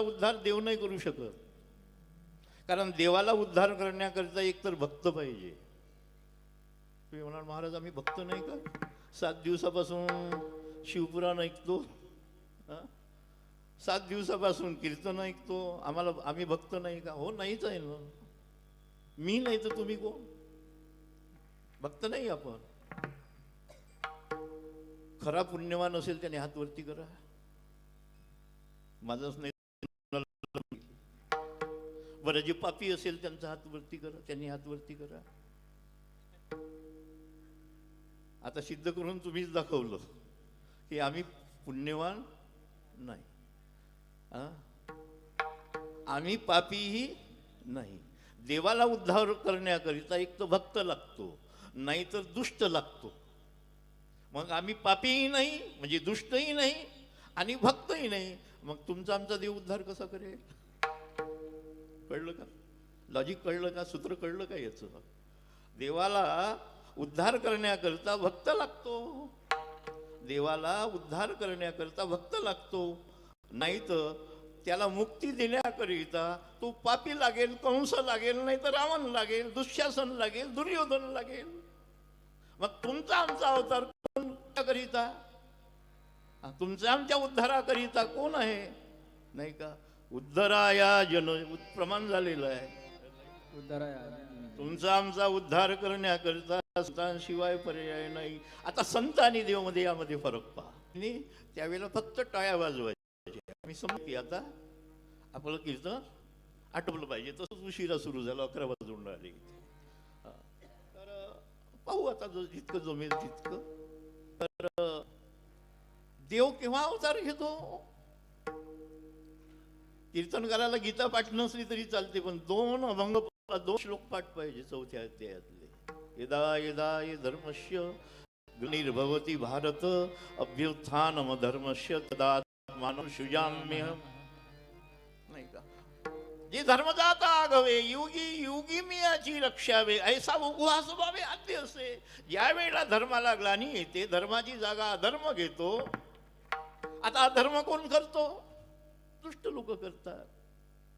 उद्धार नाही करू शकत. कारण देवाला उद्धार करण्याकरिता एक तर भक्त पाहिजे. तुम्ही म्हणाल महाराज आम्ही भक्त नाही का? सात दिवसापासून शिवपुराण ऐकतो. सात दिवसापासून कीर्तन ऐकतो आम्हाला आम्ही भक्त नाही का? हो नाहीच आहे ना. मी नाही तर तुम्ही कोण? भक्त नाही आपण. खरा पुण्यवान असेल त्याने हात वरती करा. माझाच नाही बरं जे पापी असेल त्यांचा हात वरती करा त्यांनी हात वरती करा. आता सिद्ध करून तुम्हीच दाखवलं की आम्ही पुण्यवान नाही. आम्ही पापीही नाही. देवाला उद्धार करण्याकरिता एक तर भक्त लागतो नाही तर दुष्ट लागतो. मग आम्ही पापीही नाही म्हणजे दुष्टही नाही आणि भक्तही नाही. मग तुमचा आमचा देव उद्धार कसा करेल? कळलं का? लॉजिक कळलं का? सूत्र कळलं का याचं? देवाला उद्धार करण्याकरता भक्त लागतो. देवाला उद्धार करण्याकरता भक्त लागतो. नाही तर त्याला मुक्ती देण्याकरिता तो पापी लागेल कंस लागेल नाही तर रावण लागेल दुःशासन लागेल दुर्योधन लागेल. मग तुमचा आमचा अवतार करिता तुमच्या आमच्या उद्धाराकरिता कोण आहे? नाही का? उद्धराया जन प्रमाण झालेलं आहे. तुमचा आमचा उद्धार करण्याकरिता संतांशिवाय पर्याय नाही. आता संत आणि देवमध्ये यामध्ये फरक पहा. त्यावेळेला फक्त टाळ्या वाजवायच्या. आम्ही समजते आता. आपलं कीर्तन आटवलं पाहिजे. तसंच उशिरा सुरू झालं. अकरा वाजून राहिले हा. तर पाहू आता जो जितकं जमेल तितकं. तर देव केव्हा अवतार घेतो? कीर्तन करायला गीता पाठ नसली तरी चालते पण दोन अभंग दोन श्लोक पाठ पाहिजे चौथ्या अध्यायातले. यदा यदा ये धर्मस्य. निर्भवती भारत. अभ्युत्थानम धर्मस्य तदा मानव शुजाम्य नाही का? जे धर्मदाता आगवे युगी युगी मी याची रक्षावे ऐसा उपवास व्हावे आद्य असे ज्या वेळेला धर्माला ग्लानी येते धर्माची जागा अधर्म घेतो आता अधर्म कोण करतो? दुष्ट लोक करतात.